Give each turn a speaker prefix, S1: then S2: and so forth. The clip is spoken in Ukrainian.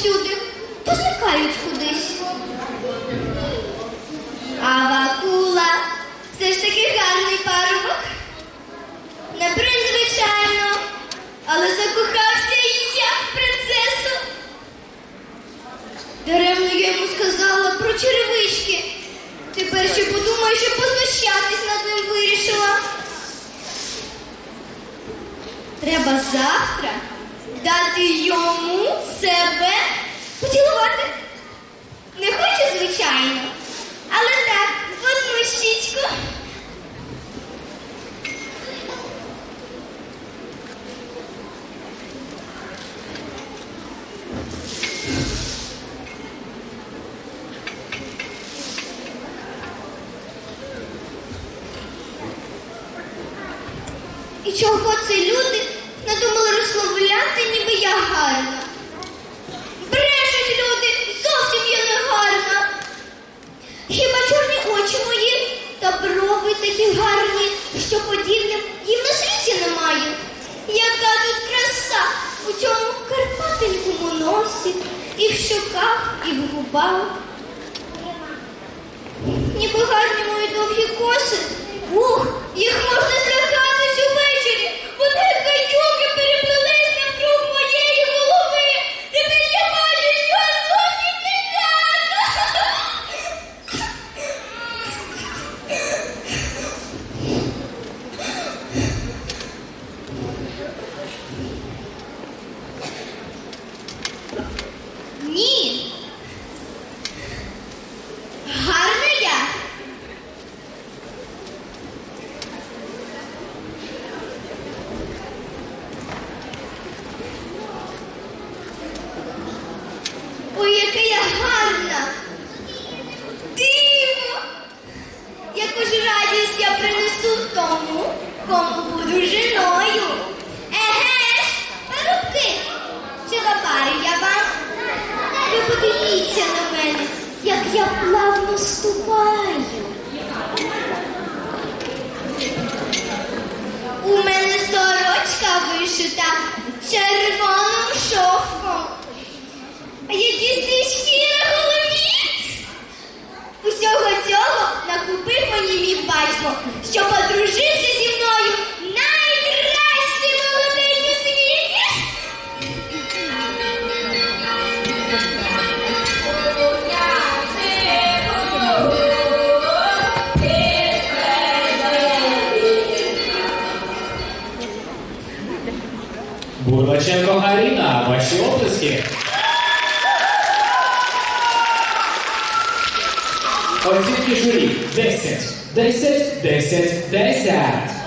S1: всюди, то зникають кудись. А вакула все ж таки гарний парубок. Не принц, звичайно, але закохався і я в принцесу. Даремно я йому сказала про черевички. Тепер ще подумаю, що познущатись над ним вирішила. Треба завтра дати йому себе поцілувати. Не хочу, звичайно, але так, в одну щічку. І чого це люди надумали розслабляти, ніби я гарна? Брешуть люди, зовсім я не гарна. Хіба чорні очі мої та брови такі гарні, що подібним їм на світі немає. Яка тут краса у цьому карпатенькому носі, і в щоках, і в губах. Ніби гарні мої довгі коси. Ух, їх можна злякатись увечері. Вони як каюки переплелись навкруг моєї голови. Тепер я бачу, що я зовсім не гарна. Ні. Гарна я. Ой, яка я гарна. Диво. Яку ж радість я принесу тому, кому буду женою. Еге ж, парубки, чи лапарю я вам? Ви подивіться на мене, як я плавно ступаю. Батько, що подружився зі мною найкращий молодець у світі.
S2: Бурлаченко Аріна, ваші оплески. Оцінки журі 10, they said. they said. they said.